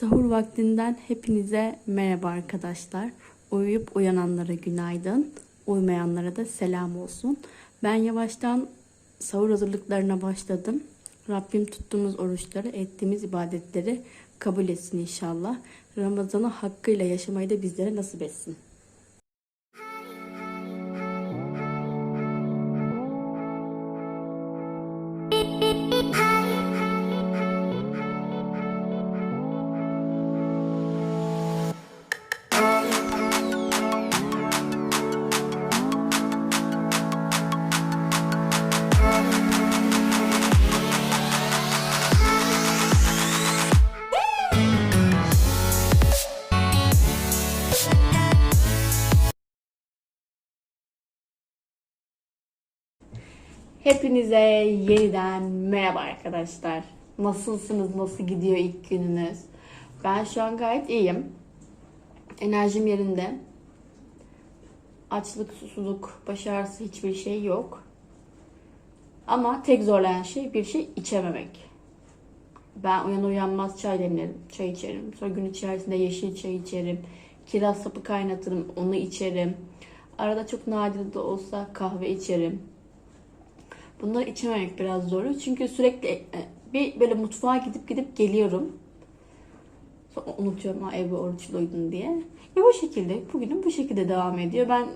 Sahur vaktinden hepinize merhaba arkadaşlar. Uyuyup uyananlara günaydın, uymayanlara da selam olsun. Ben yavaştan sahur hazırlıklarına başladım. Rabbim tuttuğumuz oruçları, ettiğimiz ibadetleri kabul etsin inşallah. Ramazan'ı hakkıyla yaşamayı da bizlere nasip etsin. Hepinize yeniden merhaba arkadaşlar. Nasılsınız? Nasıl gidiyor ilk gününüz? Ben şu an gayet iyiyim. Enerjim yerinde. Açlık, susuzluk, baş ağrısı hiçbir şey yok. Ama tek zorlayan şey bir şey içememek. Ben uyanır uyanmaz çay demlerim, çay içerim. Sonra gün içerisinde yeşil çay içerim. Kiraz sapı kaynatırım, onu içerim. Arada çok nadir de olsa kahve içerim. Bunları içememek biraz zor. Çünkü sürekli e, bir böyle mutfağa gidip gidip geliyorum. Sonra unutuyorum ha evi oruçluydun diye. Ve bu şekilde bugünüm bu şekilde devam ediyor. Ben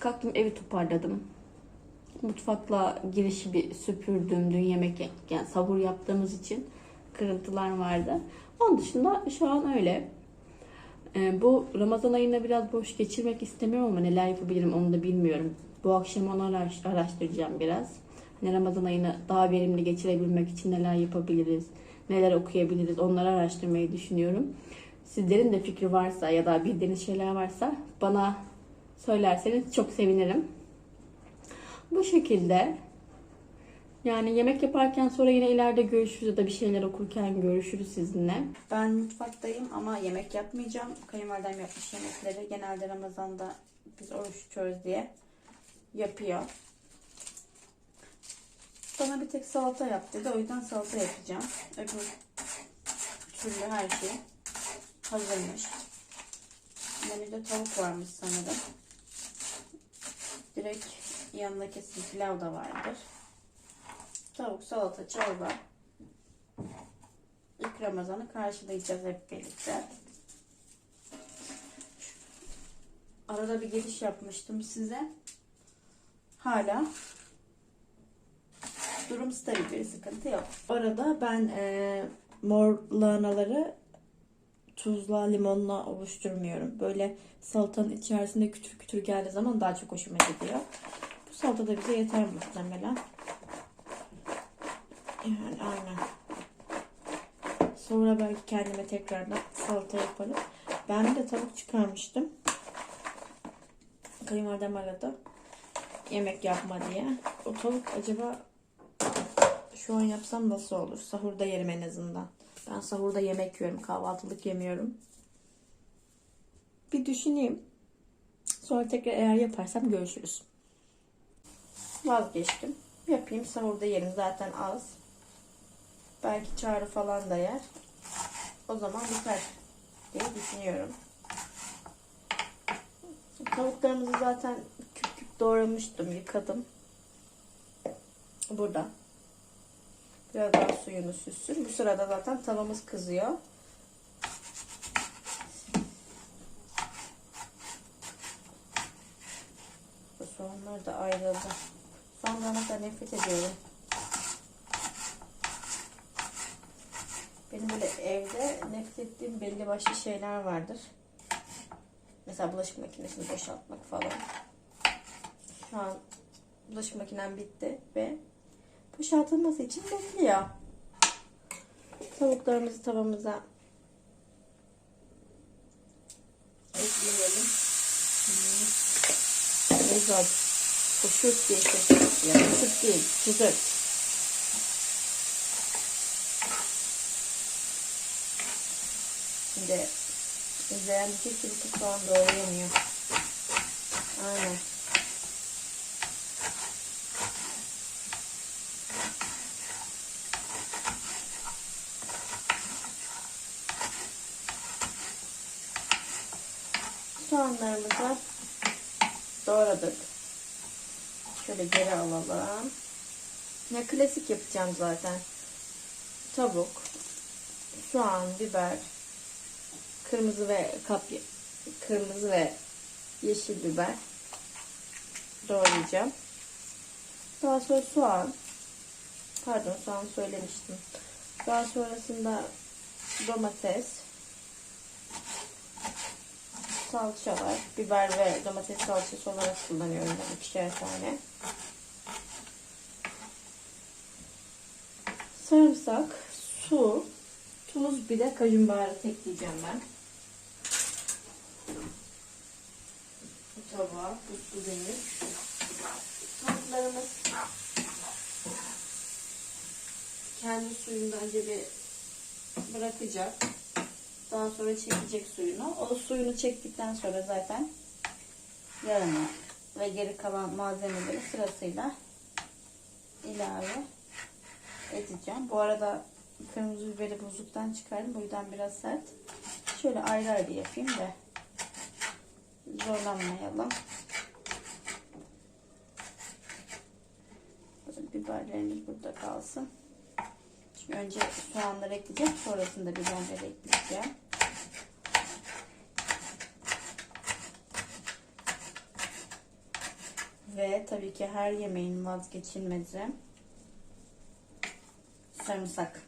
kalktım evi toparladım. Mutfakla girişi bir süpürdüm. Dün yemek yani sahur yaptığımız için kırıntılar vardı. Onun dışında şu an öyle. Ee, bu Ramazan ayında biraz boş geçirmek istemiyorum ama neler yapabilirim onu da bilmiyorum. Bu akşam onu araş- araştıracağım biraz. Hani Ramazan ayını daha verimli geçirebilmek için neler yapabiliriz, neler okuyabiliriz onları araştırmayı düşünüyorum. Sizlerin de fikri varsa ya da bildiğiniz şeyler varsa bana söylerseniz çok sevinirim. Bu şekilde yani yemek yaparken sonra yine ileride görüşürüz ya da bir şeyler okurken görüşürüz sizinle. Ben mutfaktayım ama yemek yapmayacağım. Kayınvalidem yapmış yemekleri. Genelde Ramazan'da biz oruç tutuyoruz diye yapıyor. Bana bir tek salata yap dedi. O yüzden salata yapacağım. Öbür türlü her şey hazırmış. Menüde tavuk varmış sanırım. Direkt yanında kesin pilav da vardır. Tavuk, salata, çorba. İlk Ramazan'ı karşılayacağız hep birlikte. Arada bir giriş yapmıştım size. Hala durum stabil sıkıntı yok. Orada ben e, mor lahanaları tuzla limonla oluşturmuyorum. Böyle salatanın içerisinde kütür kütür geldiği zaman daha çok hoşuma gidiyor. Bu salata da bize yeter muhtemelen. Yani aynen. Sonra belki kendime tekrardan salata yaparım. Ben de tavuk çıkarmıştım. Kayınvalidem aradı. Yemek yapma diye. O tavuk acaba şu an yapsam nasıl olur? Sahurda yerim en azından. Ben sahurda yemek yiyorum. Kahvaltılık yemiyorum. Bir düşüneyim. Sonra tekrar eğer yaparsam görüşürüz. Vazgeçtim. Yapayım sahurda yerim zaten az. Belki çağrı falan da yer. O zaman biter diye düşünüyorum. Tavuklarımızı zaten küp küp doğramıştım, yıkadım. Burada. Biraz daha suyunu süssün. Bu sırada zaten tavamız kızıyor. Bu soğanlar da ayrıldı. Soğandan da nefret ediyorum. Benim böyle evde nefret ettiğim belli başlı şeyler vardır. Mesela bulaşık makinesini boşaltmak falan. Şu an bulaşık makinem bitti ve boşaltılması için bekliyor. Tavuklarımızı tavamıza ekleyelim. Hmm. Ne güzel. Koşurt diye ses. Ya koşurt değil. Cızırt. Şimdi izleyen diyecek ki bu soğan doğrayamıyor. Aynen. Soğanlarımızı doğradık. Şöyle geri alalım. Ne klasik yapacağım zaten. Tavuk, soğan, biber, kırmızı ve kapya, kırmızı ve yeşil biber doğrayacağım. Daha sonra soğan, pardon soğan söylemiştim. Daha sonrasında domates, salça var. Biber ve domates salçası olarak kullanıyorum ben ikişer tane. Sarımsak, su, tuz bir de kajun baharatı ekleyeceğim ben. Bu tabağa tuzlu denir. Tavuklarımız kendi suyundan bir bırakacak. Daha sonra çekecek suyunu. O suyunu çektikten sonra zaten yağını ve geri kalan malzemeleri sırasıyla ilave edeceğim. Bu arada kırmızı biberi buzluktan çıkardım. Bu yüzden biraz sert. Şöyle ayrı ayrı yapayım da zorlanmayalım. Biberlerimiz burada kalsın. Önce soğanları ekleyeceğim. Sonrasında biberleri ekleyeceğim. Ve tabii ki her yemeğin vazgeçilmezi sarımsak.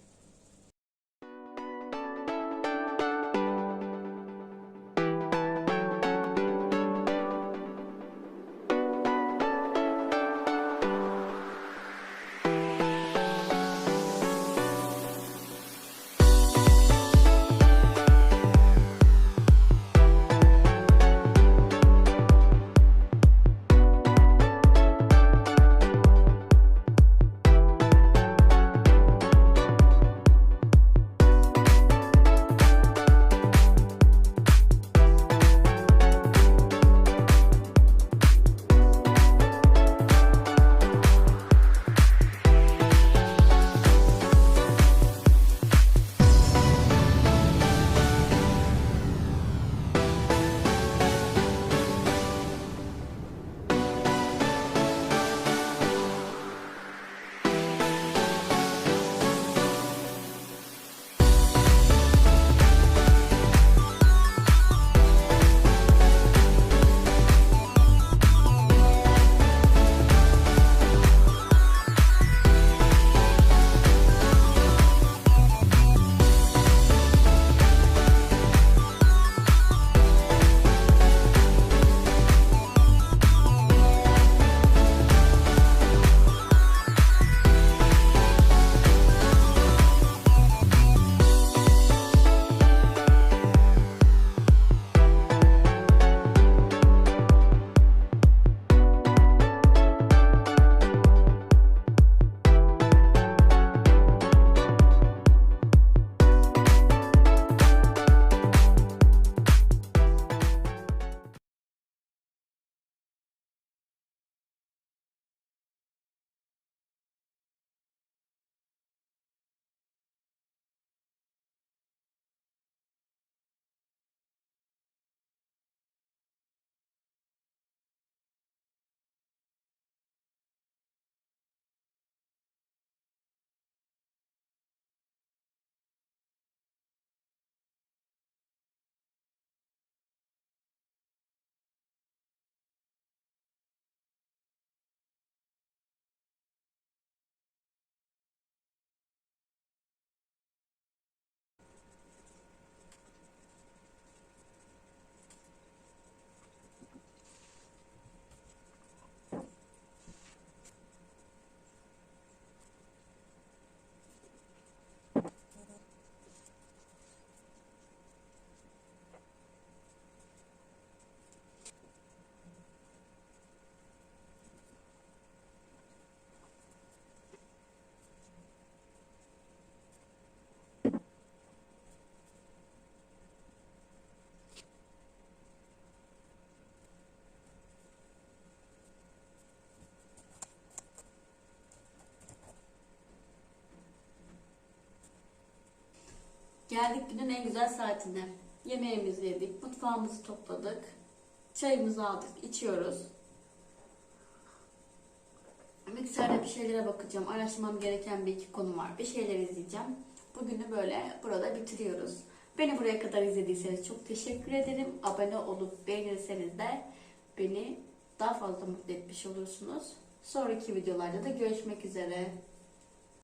Geldik günün en güzel saatine. Yemeğimizi yedik, mutfağımızı topladık. Çayımızı aldık, içiyoruz. Mikserde bir şeylere bakacağım. Araştırmam gereken bir iki konu var. Bir şeyler izleyeceğim. Bugünü böyle burada bitiriyoruz. Beni buraya kadar izlediyseniz çok teşekkür ederim. Abone olup beğenirseniz de beni daha fazla mutlu etmiş olursunuz. Sonraki videolarda da görüşmek üzere.